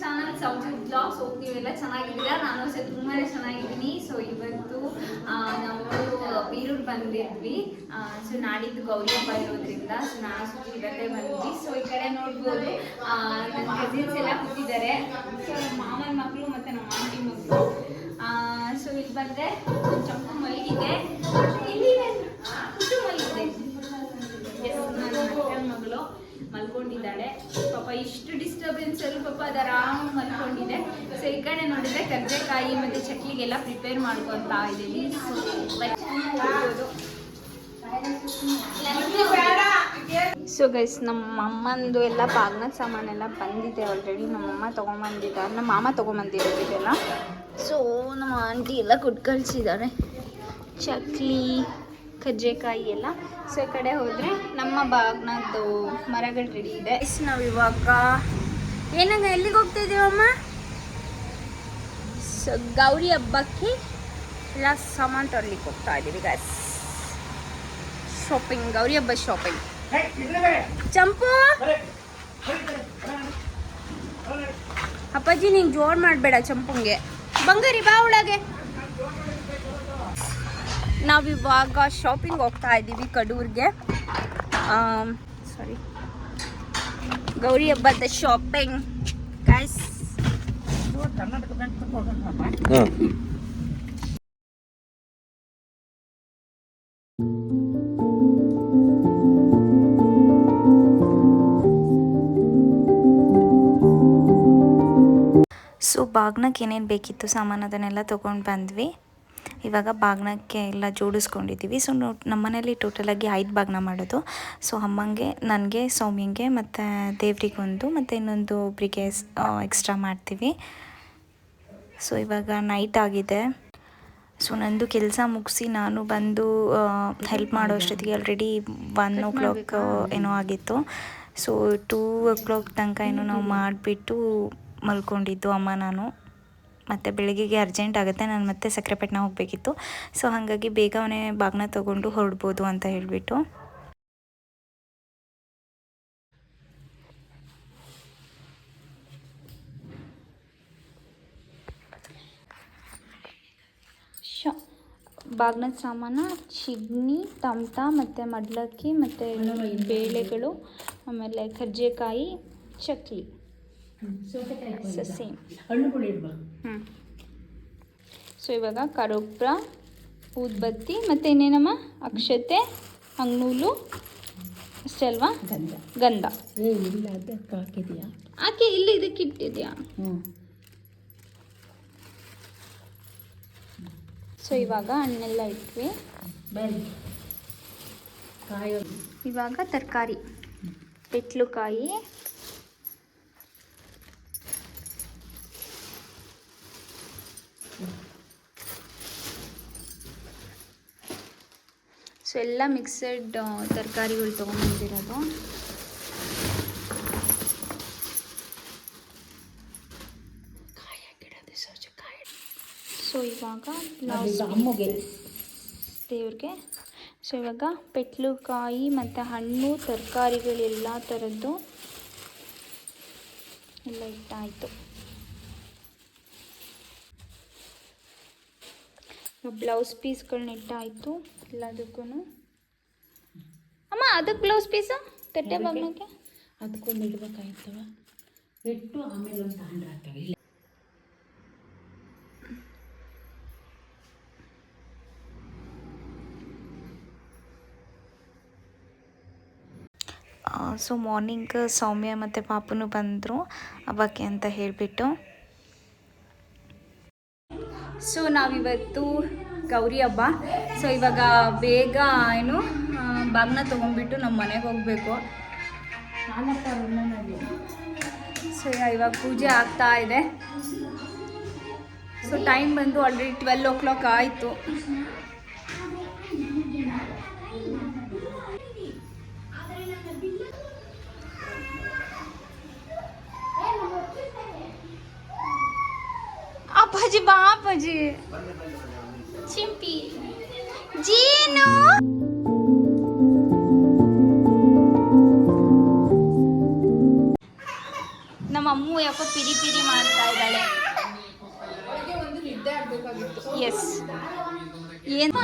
Channel ಸೌಜು blogs ಹೋಗ್ತೀವೆಲ್ಲ, ಚೆನ್ನಾಗಿದ್ದೀರಾ? ನಾನು ಸಹ ತುಂಬಾ ಚೆನ್ನಾಗಿದ್ದೀನಿ. ಸೊ ಇವತ್ತು ನಾವು ಬೀರೂರು ಬಂದಿದ್ವಿ. ಸೊ ನಾಡಿದ್ದು ಗೌರಿ ಹಬ್ಬ ಇರೋದ್ರಿಂದ ಸೊ ನಾನು ಇವತ್ತೇ ಬಂದ್ವಿ. ಸೊ ಈ ಕಡೆ ನೋಡ್ಬೋದು ನನ್ನ ಕಸಿನ್ಸ್ ಎಲ್ಲ ಕೂತಿದ್ದಾರೆ. ಸೊ ನಮ್ಮ ಮಾಮನ ಮಕ್ಕಳು ಮತ್ತು ನಮ್ಮ ಆಂಟಿ ಮಕ್ಕಳು ಸೊ ಇಲ್ಲಿ ಬಂದರೆ ಚಪ್ಪು ಮಲ್ಲಿಗೆ. ಇಲ್ಲಿ ಎಸ್ ನನ್ನ ಮಗಳು ಮಲ್ಕೊಂಡಿದ್ದಾಳೆ. ಇಷ್ಟು ಡಿಸ್ಟರ್ಬೆನ್ಸ್ ಅಲ್ಲಿ ಪಾಪ ಅದು ಆರಾಮ್ ಮಲ್ಕೊಂಡಿದೆ. ಸೊ ಈ ಕಡೆ ನೋಡಿದ್ರೆ ಕರ್ಜೆಕಾಯಿ ಮತ್ತೆ ಚಕ್ಲಿಗೆಲ್ಲ ಪ್ರಿಪೇರ್ ಮಾಡ್ಕೊತಾ ಇದ್ದೀನಿ. ಸೊ ಗೈಸ್ ನಮ್ಮ ಅಮ್ಮಂದು ಎಲ್ಲ ಬಾಗ್ನದ ಸಾಮಾನೆಲ್ಲ ಬಂದಿದೆ ಆಲ್ರೆಡಿ ನಮ್ಮಮ್ಮ ತೊಗೊಂಬಂದಿದ್ದಾರೆ. ನಮ್ಮ ಮಾಮ ತೊಗೊಂಬಂದಿರೋದಿದೆಲ್ಲ ಸೊ ನಮ್ಮ ಆಂಟಿ ಎಲ್ಲ ಕೊಟ್ಟು ಕಳಿಸಿದ್ದಾರೆ ಚಕ್ಲಿ. ಕಜ್ಜೆಕಾಯಿ ಎಲ್ಲ. ಸೊ ಈ ಕಡೆ ಹೋದರೆ ನಮ್ಮ ಬಾಗ್ನದ್ದು ಮರಗಳು ರೆಡಿ ಇದೆ. ನಾವು ಇವಾಗ ಏನಂಗ ಎಲ್ಲಿಗೆ ಹೋಗ್ತಾ ಇದೀವಮ್ಮ ಸೊ ಗೌರಿ ಹಬ್ಬಕ್ಕೆ ಎಲ್ಲ ಸಾಮಾನು ತರ್ಲಿಕ್ಕೆ ಹೋಗ್ತಾ ಇದ್ದೀವಿ ಗೈಸ್ ಶಾಪಿಂಗ್ ಗೌರಿ ಹಬ್ಬ ಶಾಪಿಂಗ್ ಚಂಪು! ಅಪ್ಪಾಜಿ ನೀನು ಜೋರ್ ಮಾಡಬೇಡ ಚಂಪುಂಗೆ. ಬಂಗಾರಿ ಬಾ ಒಳಗೆ. ನಾವಿವಾಗ ಶಾಪಿಂಗ್ ಹೋಗ್ತಾ ಇದ್ದೀವಿ ಕಡೂರ್ಗೆ. ಸಾರಿ ಗೌರಿ ಹಬ್ಬದ ಶಾಪಿಂಗ್ ಗೈಸ್ ಸೊ ಬಾಗ್ನಕ್ಕೆ ಏನೇನು ಬೇಕಿತ್ತು ಸಾಮಾನು ಅದನ್ನೆಲ್ಲ ತೊಗೊಂಡು ಬಂದ್ವಿ. ಇವಾಗ ಬಾಗ್ನಕ್ಕೆ ಎಲ್ಲ ಜೋಡಿಸ್ಕೊಂಡಿದ್ದೀವಿ. ಸೊ ನಮ್ಮ ಮನೇಲಿ ಟೋಟಲಾಗಿ ಐದು ಬಾಗ್ನ ಮಾಡೋದು. ಸೊ ಅಮ್ಮಂಗೆ ನನಗೆ ಸೌಮ್ಯಂಗೆ ಮತ್ತು ದೇವ್ರಿಗೊಂದು ಮತ್ತು ಇನ್ನೊಂದು ಒಬ್ಬರಿಗೆ ಎಕ್ಸ್ಟ್ರಾ ಮಾಡ್ತೀವಿ. ಸೊ ಇವಾಗ ನೈಟ್ ಆಗಿದೆ. ಸೊ ನಂದು ಕೆಲಸ ಮುಗಿಸಿ ನಾನು ಬಂದು ಹೆಲ್ಪ್ ಮಾಡೋ ಅಷ್ಟೊತ್ತಿಗೆ ಆಲ್ರೆಡಿ ಒನ್ ಓ ಕ್ಲಾಕ್ ಏನೋ ಆಗಿತ್ತು. ಸೊ ಟೂ ಓ ಕ್ಲಾಕ್ ತನಕ ಏನೋ ನಾವು ಮಾಡಿಬಿಟ್ಟು ಮಲ್ಕೊಂಡಿದ್ದು ಅಮ್ಮ ನಾನು. ಮತ್ತು ಬೆಳಗ್ಗೆಗೆ ಅರ್ಜೆಂಟ್ ಆಗುತ್ತೆ ನಾನು ಮತ್ತೆ ಸಕ್ಕರೆಪಟ್ಟಣ ಹೋಗಬೇಕಿತ್ತು. ಸೊ ಹಾಗಾಗಿ ಬೇಗ ಅವನೇ ಬಾಗ್ನ ತೊಗೊಂಡು ಹೊರಡ್ಬೋದು ಅಂತ ಹೇಳಿಬಿಟ್ಟು. ಶ ಬಾಗ್ನದ ಸಾಮಾನು ಚಿಗ್ನಿ ತಮಟ ಮತ್ತು ಮಡ್ಲಕ್ಕಿ ಮತ್ತು ಬೇಳೆಗಳು ಆಮೇಲೆ ಕರ್ಜೆಕಾಯಿ ಚಕ್ಲಿ. ಸೊ ಸೇಮ್ ಹ್ಞೂ ಸೊ ಇವಾಗ ಕರೋಪ್ರ ಊದ್ಬತ್ತಿ ಮತ್ತು ಇನ್ನೇನಮ್ಮ? ಅಕ್ಷತೆ ಅಂಗ್ನೂಲು ಅಷ್ಟೇ ಅಲ್ವಾ? ಗಂಧ. ಗಂಧ. ಏ ಇಲ್ಲ ಅದಕ್ಕೆ ಹಾಕಿದ್ಯಾ? ಆಕೆ ಇಲ್ಲಿ ಇದಕ್ಕೆ ಇಟ್ಟಿದ್ಯಾ? ಹ್ಞೂ ಸೊ ಇವಾಗ ಹಣ್ಣೆಲ್ಲ ಇಟ್ವಿ. ಇವಾಗ ತರಕಾರಿ. ಪೆಟ್ಲುಕಾಯಿ ಸೊ ಎಲ್ಲ ಮಿಕ್ಸಡ್ ತರಕಾರಿಗಳು ಕಾಯ. ಸೊ ಇವಾಗ ದೇವ್ರಿಗೆ. ಸೊ ಇವಾಗ ಪೆಟ್ಲುಕಾಯಿ ಮತ್ತು ಹಣ್ಣು ತರಕಾರಿಗಳೆಲ್ಲ ಥರದ್ದು ಎಲ್ಲ ಇಟ್ಟಾಯಿತು. ಬ್ಲೌಸ್ ಪೀಸ್ಗಳನ್ನ ಇಟ್ಟಾಯಿತು ಎಲ್ಲದಕ್ಕೂ ಅಮ್ಮ ಅದಕ್ಕೆ ಬ್ಲೌಸ್ ಪೀಸು? ತಟ್ಟೆ ಬಾಗ್ನಕ್ಕೆ ಅದಕ್ಕೊಂದು ಇಡ್ಬೇಕಾಯ್ತವ. ಇಟ್ಟು ಆಮೇಲೆ ಒಂದು ತಗೊಂಡು ಹಾಕ್ತವೆ ಇಲ್ಲ. ಸೊ ಮಾರ್ನಿಂಗ್ ಸೌಮ್ಯ ಮತ್ತು ಪಾಪುನು ಬಂದರು. ಅವಕ್ಕೆ ಅಂತ ಹೇಳಿಬಿಟ್ಟು. ಸೊ ನಾವಿವತ್ತು ಗೌರಿ ಹಬ್ಬ. ಸೊ ಇವಾಗ ಬೇಗ ಏನು ಬಾಗ್ನ ತೊಗೊಂಡ್ಬಿಟ್ಟು ನಮ್ಮ ಮನೆಗೆ ಹೋಗಬೇಕು. ಸೊ ಇವಾಗ ಪೂಜೆ ಆಗ್ತಾ ಇದೆ. ಸೊ ಟೈಮ್ ಬಂದು ಆಲ್ರೆಡಿ ಟ್ವೆಲ್ ಓ ಕ್ಲಾಕ್ ಆಯಿತು. ಅಪ್ಪಾಜಿ ಬಾ ಅಪ್ಪಾಜಿ ಚಿಂಪಿ. ಜೀನು. ನಮ್ಮ ಅಮ್ಮು ಯಾಕೋ ಪಿರಿ ಪಿರಿ ಮಾಡ್ತಾ ಇದ್ದಾಳೆ. ಎಸ್ ಏನ್?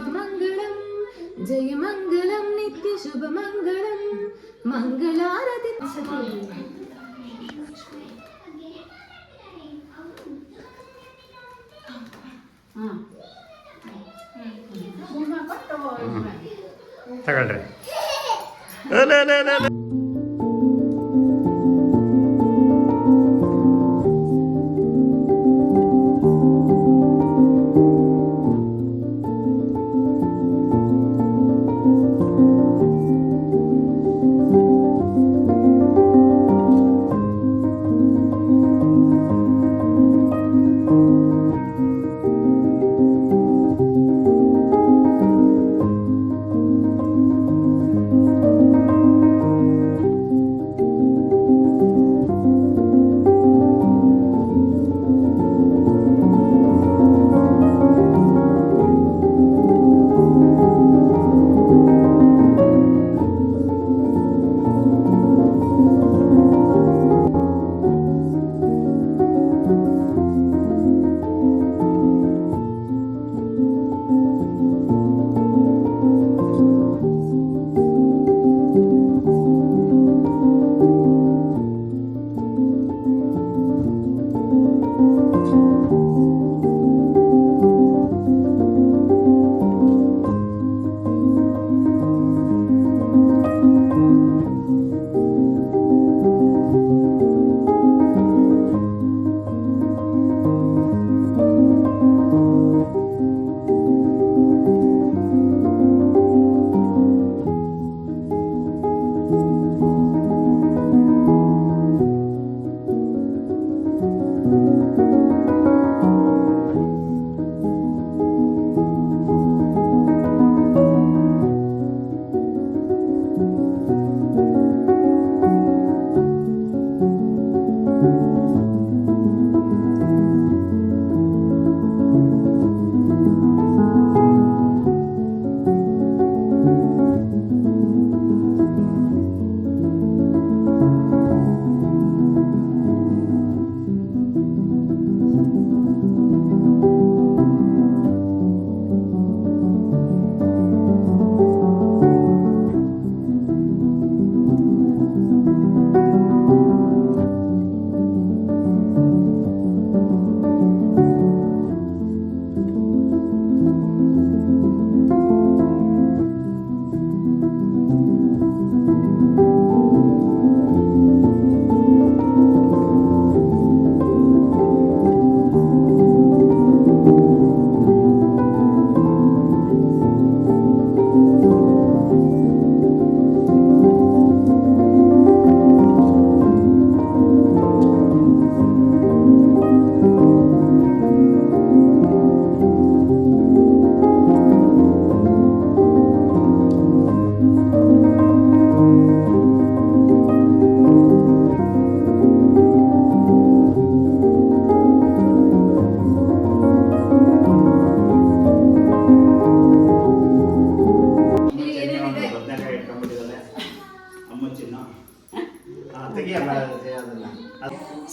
ನಿತ್ಯ ಶುಭ ಮಂಗಳಂ ಜಯ ಮಂಗಳಂ ನಿತ್ಯ ಶುಭ ಮಂಗಳಂ ಮಂಗಳಾರತಿ ತಗೊಳ್ರಿ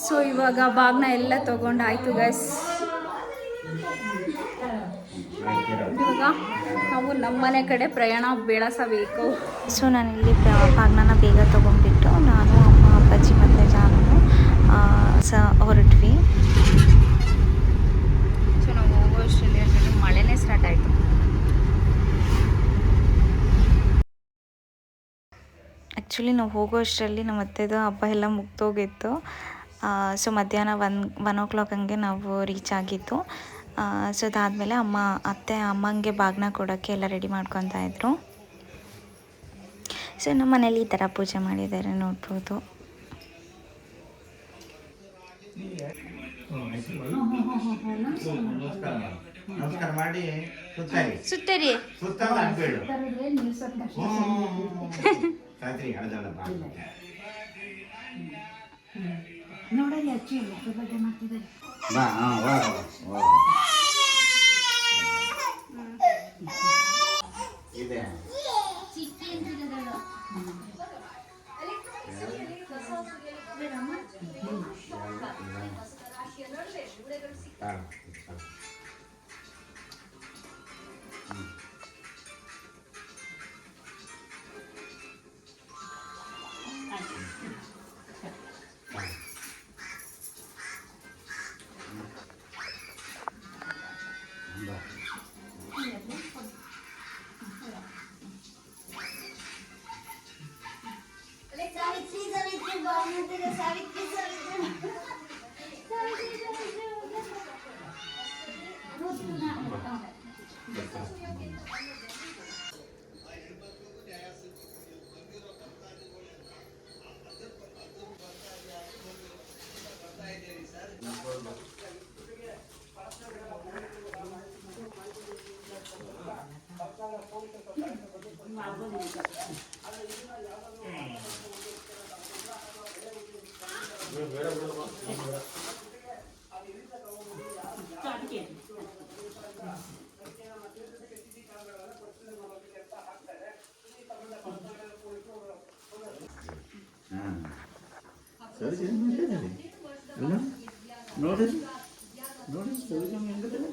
ಸೊ ಇವಾಗ ಬಾಗ್ನ ಎಲ್ಲ ತಗೊಂಡಾಯ್ತು ಗೈಸ್ ಇವಾಗ ನಾವು ನಮ್ಮನೆ ಕಡೆ ಪ್ರಯಾಣ ಬೆಳೆಸಬೇಕು. ಸೊ ನಾನಿಲ್ಲಿ ಬಾಗ್ನ ಬೇಗ ತೊಗೊಂಡ್ಬಿಟ್ಟು ನಾನು ಅಮ್ಮ ಅಪ್ಪಾಜಿ ಮತ್ತು ಜಾನು ಆ, ಸ ಹೊರಟ್ವಿ ಸೊ ನಾವು ಹೋಗೋ ಅಷ್ಟರಲ್ಲಿ ಅಷ್ಟರಲ್ಲಿ ಮಳೆನೇ ಸ್ಟಾರ್ಟ್ ಆಯಿತು ಆ್ಯಕ್ಚುಲಿ ನಾವು ಹೋಗೋ ಅಷ್ಟರಲ್ಲಿ ನಮ್ಮ ಅತ್ತೆದು ಹಬ್ಬ ಎಲ್ಲ ಮುಗ್ದೋಗಿತ್ತು. ಸೊ ಮಧ್ಯಾಹ್ನ ಒನ್ ಒನ್ ಓ ಕ್ಲಾಕ್ ಹಂಗೆ ನಾವು ರೀಚ್ ಆಗಿತ್ತು ಸೊ ಅದಾದಮೇಲೆ ಅಮ್ಮ ಅತ್ತೆ ಅಮ್ಮಂಗೆ ಬಾಗ್ನ ಕೊಡೋಕ್ಕೆ ಎಲ್ಲ ರೆಡಿ ಮಾಡ್ಕೊತಾ ಇದ್ರು. ಸೊ ನಮ್ಮ ಮನೇಲಿ ಈ ಥರ ಪೂಜೆ ಮಾಡಿದ್ದಾರೆ ನೋಡ್ಬೋದು. ನಮಸ್ಕಾರ ಮಾಡಿ. ಸುತ್ತಾರಿ ಸುತ್ತರಿ ಸುತ್ತ ಹಾಕ್ಬೇಡು ಸಾಯ್ತ್ರಿ ಅಳದಳ ಬಾ ನೋಡಲಿ ಅಚ್ಚಿ ಅದ್ರ ಬಗ್ಗೆ ಮಾಡ್ತಿದ್ದಾರೆ ಬಾ ಹಾಂ ಹೋಗ ಹೋಗ ಇದೆ ತಾಳು, ಸರಿ ಸರಿ ಮಾಡಿದ್ದಾರೆ. ಅಲ್ಲ ನೋಡಿರಿ ನೋಡಿ ಸೌಜಮ್ಮ ಹೆಂಗದಲ್ಲ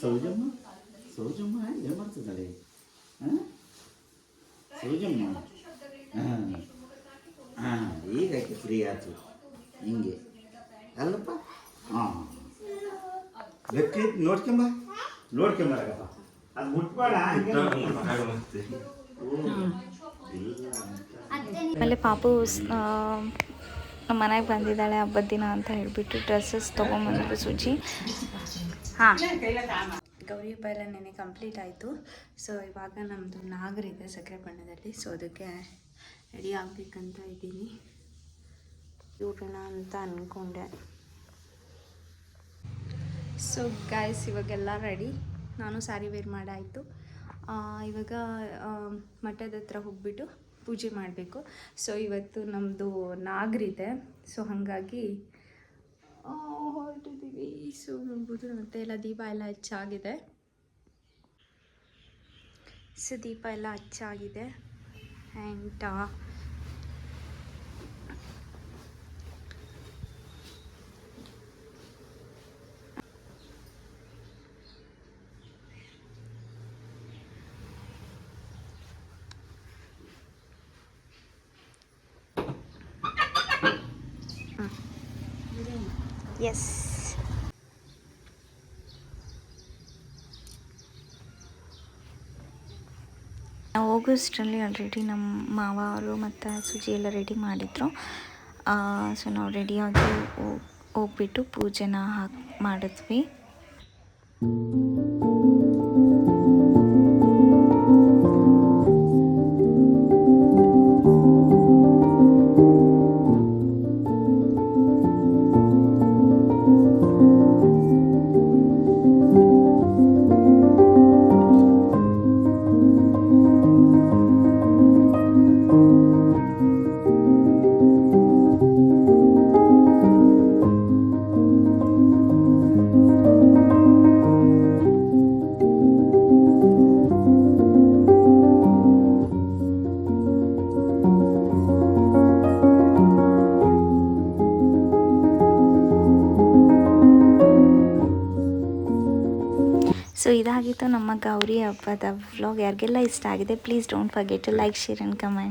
ಸೌಜಮ್ಮ ಸೌಜಮ್ಮ ಏನು ಮಾಡ್ತಿದ್ದಾಳೆ ಹಾಂ ಸೌಜಮ್ಮ ಹಾಂ ಹಾಂ ಈಗ ಆಕೆ ಫ್ರೀ ಆಯ್ತು ಹಿಂಗೆ ಅಲ್ಲಪ್ಪ ಹಾಂ ಬೆಕ್ಕಿ ನೋಡ್ಕೊಂಬ ನೋಡ್ಕೊಂಬರಗಪ್ಪ ಅದು ಮುಟ್ಬೇಡ ಹಂಗೆ ನೋಡ್ಕೊಂಬ. ಓ, ಇಲ್ಲ ಅಂತ ಆಮೇಲೆ ಪಾಪು ಸ್- ಆ, ನಮ್ಮ ಮನೆಗೆ ಬಂದಿದ್ದಾಳೆ ಹಬ್ಬದ ದಿನ ಅಂತ ಹೇಳಿಬಿಟ್ಟು ಡ್ರೆಸ್ಸಸ್ ತೊಗೊಂಬಂದ್ರು ಸುಜಿ. ಹಾಂ. ಗೌರಿ ಹಬ್ಬ ಎಲ್ಲ ನೆನೆ ಕಂಪ್ಲೀಟ್ ಆಯಿತು. ಸೊ ಇವಾಗ ನಮ್ಮದು ನಾಗರಿದೆ ಸಕ್ಕರೆ ಬಣ್ಣದಲ್ಲಿ. ಸೊ ಅದಕ್ಕೆ ರೆಡಿ ಆಗಬೇಕಂತ ಇದ್ದೀನಿ. ಇವ್ರನ್ನ ಅಂತ ಅಂದ್ಕೊಂಡೆ ಸೊ ಗಾಯ್ಸ್ ಇವಾಗೆಲ್ಲ ರೆಡಿ ನಾನು ಸ್ಯಾರಿ ವೇರ್ ಮಾಡಾಯಿತು. ಇವಾಗ ಮಠದ ಹತ್ರ ಹೋಗ್ಬಿಟ್ಟು ಪೂಜೆ ಮಾಡಬೇಕು. ಸೊ ಇವತ್ತು ನಮ್ಮದು ನಾಗರಿದೆ. ಸೊ ಹಾಗಾಗಿ ಹೊರಟಿದ್ದೀವಿ. ಸೊ ನೋಡ್ಬೋದು ಮತ್ತೆ ಎಲ್ಲ ದೀಪ ಎಲ್ಲ ಹೆಚ್ಚಾಗಿದೆ. ಸೊ ದೀಪ ಎಲ್ಲ ಹಚ್ಚಾಗಿದೆ. ಆ್ಯಂಡ್ ಎಸ್ ನಾವು ಹೋಗೋಷ್ಟರಲ್ಲಿ ಆಲ್ರೆಡಿ ನಮ್ಮ ಮಾವ ಅವರು ಮತ್ತು ಸುಜಿ ಎಲ್ಲ ರೆಡಿ ಮಾಡಿದರು. ಸೊ ನಾವು ರೆಡಿಯಾಗಿ ಹೋಗ್ಬಿಟ್ಟು ಪೂಜೆನ ಹಾಕಿ, ಮಾಡಿದ್ವಿ. ನಮ್ಮ ಗೌರಿ ಹಬ್ಬದ ವ್ಲಾಗ್ ಯಾರಿಗೆಲ್ಲ ಇಷ್ಟ ಆಗಿದೆ please don't forget to like share and comment